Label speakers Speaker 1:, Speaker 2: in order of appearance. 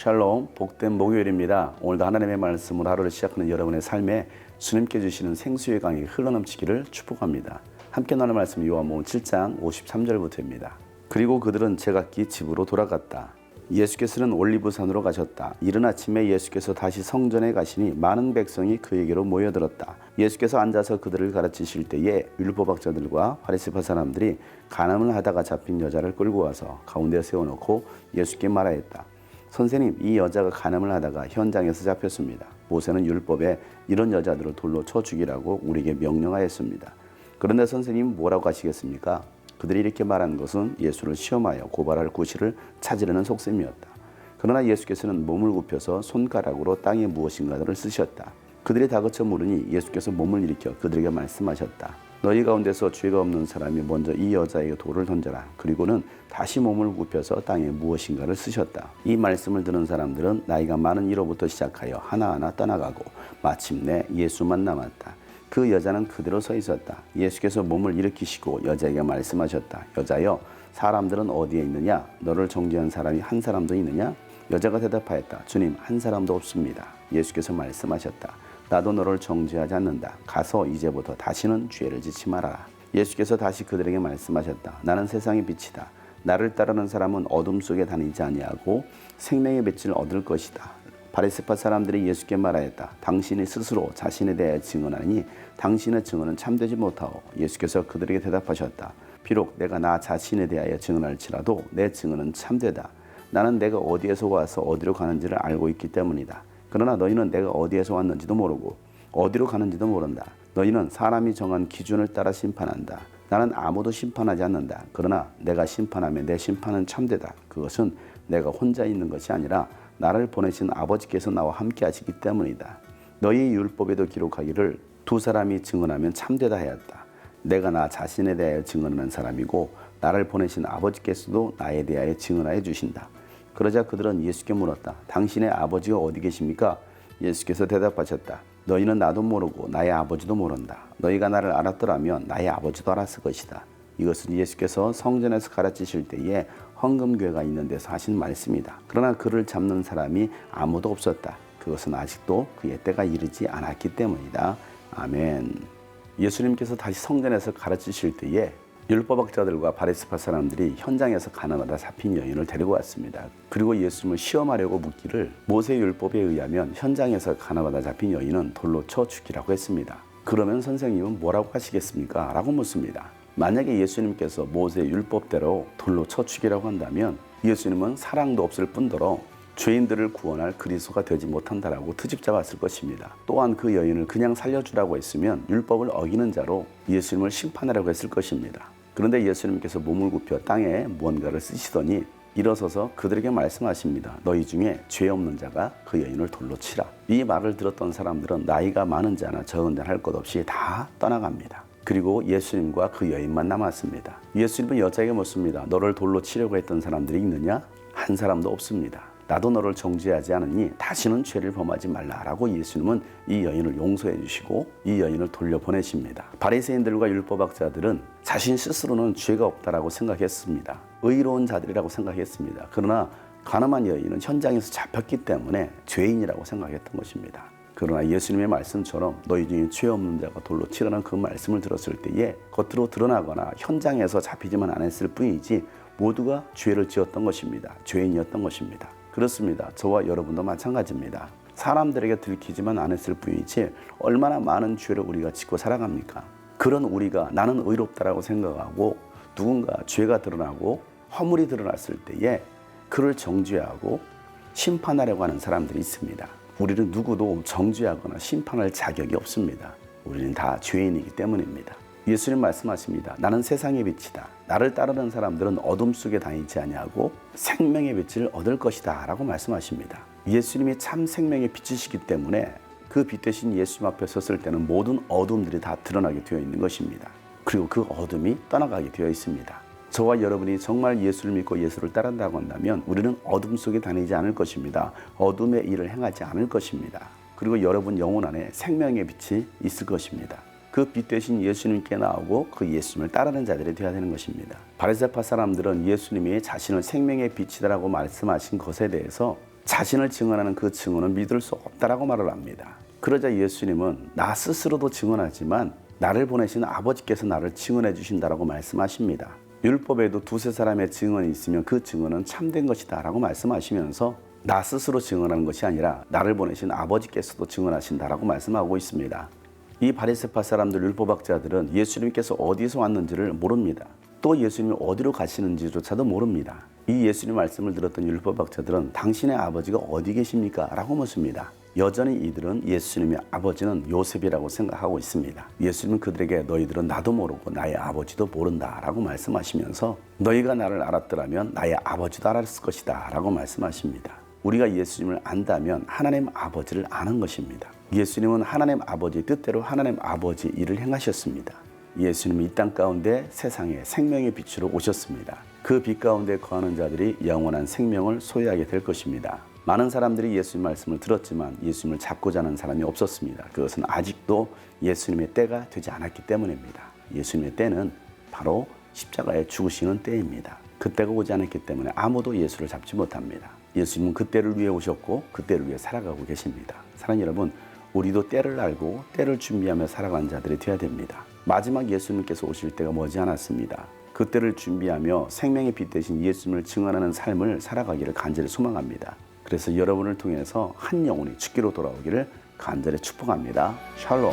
Speaker 1: 샬롬, 복된 목요일입니다. 오늘도 하나님의 말씀으로 하루를 시작하는 여러분의 삶에 주님께 주시는 생수의 강이 흘러넘치기를 축복합니다. 함께 나눌 말씀 요한복음 7장 53절부터입니다. 그리고 그들은 제각기 집으로 돌아갔다. 예수께서는 올리브산으로 가셨다. 이른 아침에 예수께서 다시 성전에 가시니 많은 백성이 그에게로 모여들었다. 예수께서 앉아서 그들을 가르치실 때에 율법학자들과 바리새파 사람들이 간음을 하다가 잡힌 여자를 끌고 와서 가운데 세워놓고 예수께 말하였다. 선생님, 이 여자가 간음을 하다가 현장에서 잡혔습니다. 모세는 율법에 이런 여자들을 돌로 쳐 죽이라고 우리에게 명령하였습니다. 그런데 선생님 뭐라고 하시겠습니까? 그들이 이렇게 말한 것은 예수를 시험하여 고발할 구실을 찾으려는 속셈이었다. 그러나 예수께서는 몸을 굽혀서 손가락으로 땅에 무엇인가를 쓰셨다. 그들이 다그쳐 물으니 예수께서 몸을 일으켜 그들에게 말씀하셨다. 너희 가운데서 죄가 없는 사람이 먼저 이 여자에게 돌을 던져라. 그리고는 다시 몸을 굽혀서 땅에 무엇인가를 쓰셨다. 이 말씀을 들은 사람들은 나이가 많은 이로부터 시작하여 하나하나 떠나가고 마침내 예수만 남았다. 그 여자는 그대로 서 있었다. 예수께서 몸을 일으키시고 여자에게 말씀하셨다. 여자여, 사람들은 어디에 있느냐? 너를 정죄한 사람이 한 사람도 있느냐? 여자가 대답하였다. 주님, 한 사람도 없습니다. 예수께서 말씀하셨다. 나도 너를 정죄하지 않는다. 가서 이제부터 다시는 죄를 짓지 말아라. 예수께서 다시 그들에게 말씀하셨다. 나는 세상의 빛이다. 나를 따르는 사람은 어둠 속에 다니지 아니하고 생명의 빛을 얻을 것이다. 바리새파 사람들이 예수께 말하였다. 당신이 스스로 자신에 대해 증언하니 당신의 증언은 참되지 못하오. 예수께서 그들에게 대답하셨다. 비록 내가 나 자신에 대하여 증언할지라도 내 증언은 참되다. 나는 내가 어디에서 와서 어디로 가는지를 알고 있기 때문이다. 그러나 너희는 내가 어디에서 왔는지도 모르고 어디로 가는지도 모른다. 너희는 사람이 정한 기준을 따라 심판한다. 나는 아무도 심판하지 않는다. 그러나 내가 심판하면 내 심판은 참되다. 그것은 내가 혼자 있는 것이 아니라 나를 보내신 아버지께서 나와 함께 하시기 때문이다. 너희 율법에도 기록하기를 두 사람이 증언하면 참되다 하였다. 내가 나 자신에 대하여 증언하는 사람이고 나를 보내신 아버지께서도 나에 대하여 증언하여 주신다. 그러자 그들은 예수께 물었다. 당신의 아버지가 어디 계십니까? 예수께서 대답하셨다. 너희는 나도 모르고 나의 아버지도 모른다. 너희가 나를 알았더라면 나의 아버지도 알았을 것이다. 이것은 예수께서 성전에서 가르치실 때에 헌금궤가 있는 데서 하신 말씀이다. 그러나 그를 잡는 사람이 아무도 없었다. 그것은 아직도 그의 때가 이르지 않았기 때문이다. 아멘. 예수님께서 다시 성전에서 가르치실 때에 율법학자들과 바리스파 사람들이 현장에서 가난하다 잡힌 여인을 데리고 왔습니다. 그리고 예수님을 시험하려고 묻기를 모세 율법에 의하면 현장에서 가난하다 잡힌 여인은 돌로 쳐 죽이라고 했습니다. 그러면 선생님은 뭐라고 하시겠습니까? 라고 묻습니다. 만약에 예수님께서 모세 율법대로 돌로 쳐 죽이라고 한다면 예수님은 사랑도 없을 뿐더러 죄인들을 구원할 그리스도가 되지 못한다라고 트집 잡았을 것입니다. 또한 그 여인을 그냥 살려주라고 했으면 율법을 어기는 자로 예수님을 심판하라고 했을 것입니다. 그런데 예수님께서 몸을 굽혀 땅에 무언가를 쓰시더니 일어서서 그들에게 말씀하십니다. 너희 중에 죄 없는 자가 그 여인을 돌로 치라. 이 말을 들었던 사람들은 나이가 많은 자나 적은 자할것 없이 다 떠나갑니다. 그리고 예수님과 그 여인만 남았습니다. 예수님은 여자에게 묻습니다. 너를 돌로 치려고 했던 사람들이 있느냐? 한 사람도 없습니다. 나도 너를 정죄하지 않으니 다시는 죄를 범하지 말라라고 예수님은 이 여인을 용서해 주시고 이 여인을 돌려보내십니다. 바리새인들과 율법학자들은 자신 스스로는 죄가 없다라고 생각했습니다. 의로운 자들이라고 생각했습니다. 그러나 가늠한 여인은 현장에서 잡혔기 때문에 죄인이라고 생각했던 것입니다. 그러나 예수님의 말씀처럼 너희 중에 죄 없는 자가 돌로 치라는 그 말씀을 들었을 때에 겉으로 드러나거나 현장에서 잡히지만 않았을 뿐이지 모두가 죄를 지었던 것입니다. 죄인이었던 것입니다. 그렇습니다. 저와 여러분도 마찬가지입니다. 사람들에게 들키지만 않았을 뿐이지 얼마나 많은 죄를 우리가 짓고 살아갑니까? 그런 우리가 나는 의롭다라고 생각하고 누군가 죄가 드러나고 허물이 드러났을 때에 그를 정죄하고 심판하려고 하는 사람들이 있습니다. 우리는 누구도 정죄하거나 심판할 자격이 없습니다. 우리는 다 죄인이기 때문입니다. 예수님 말씀하십니다. 나는 세상의 빛이다. 나를 따르는 사람들은 어둠 속에 다니지 아니하고 생명의 빛을 얻을 것이다. 라고 말씀하십니다. 예수님이 참 생명의 빛이시기 때문에 그 빛 대신 예수님 앞에 섰을 때는 모든 어둠들이 다 드러나게 되어 있는 것입니다. 그리고 그 어둠이 떠나가게 되어 있습니다. 저와 여러분이 정말 예수를 믿고 예수를 따른다고 한다면 우리는 어둠 속에 다니지 않을 것입니다. 어둠의 일을 행하지 않을 것입니다. 그리고 여러분 영혼 안에 생명의 빛이 있을 것입니다. 그 빛 대신 예수님께 나오고 그 예수님을 따르는 자들이 되어야 되는 것입니다. 바리새파 사람들은 예수님이 자신을 생명의 빛이다라고 말씀하신 것에 대해서 자신을 증언하는 그 증언은 믿을 수 없다라고 말을 합니다. 그러자 예수님은 나 스스로도 증언하지만 나를 보내신 아버지께서 나를 증언해 주신다라고 말씀하십니다. 율법에도 두세 사람의 증언이 있으면 그 증언은 참된 것이다라고 말씀하시면서 나 스스로 증언하는 것이 아니라 나를 보내신 아버지께서도 증언하신다라고 말씀하고 있습니다. 이 바리새파 사람들 율법학자들은 예수님께서 어디서 왔는지를 모릅니다. 또 예수님이 어디로 가시는지조차도 모릅니다. 이 예수님 말씀을 들었던 율법학자들은 당신의 아버지가 어디 계십니까? 라고 묻습니다. 여전히 이들은 예수님의 아버지는 요셉이라고 생각하고 있습니다. 예수님은 그들에게 너희들은 나도 모르고 나의 아버지도 모른다 라고 말씀하시면서 너희가 나를 알았더라면 나의 아버지도 알았을 것이다 라고 말씀하십니다. 우리가 예수님을 안다면 하나님 아버지를 아는 것입니다. 예수님은 하나님 아버지 뜻대로 하나님 아버지 일을 행하셨습니다. 예수님은 이땅 가운데 세상에 생명의 빛으로 오셨습니다. 그 빛 가운데 거하는 자들이 영원한 생명을 소유하게 될 것입니다. 많은 사람들이 예수님 말씀을 들었지만 예수님을 잡고자 하는 사람이 없었습니다. 그것은 아직도 예수님의 때가 되지 않았기 때문입니다. 예수님의 때는 바로 십자가에 죽으시는 때입니다. 그때가 오지 않았기 때문에 아무도 예수를 잡지 못합니다. 예수님은 그때를 위해 오셨고 그때를 위해 살아가고 계십니다. 사랑하는 여러분, 우리도 때를 알고 때를 준비하며 살아가는 자들이 되어야 됩니다. 마지막 예수님께서 오실 때가 머지 않았습니다. 그때를 준비하며 생명의 빛 대신 예수님을 증언하는 삶을 살아가기를 간절히 소망합니다. 그래서 여러분을 통해서 한 영혼이 죽기로 돌아오기를 간절히 축복합니다. 샬롬.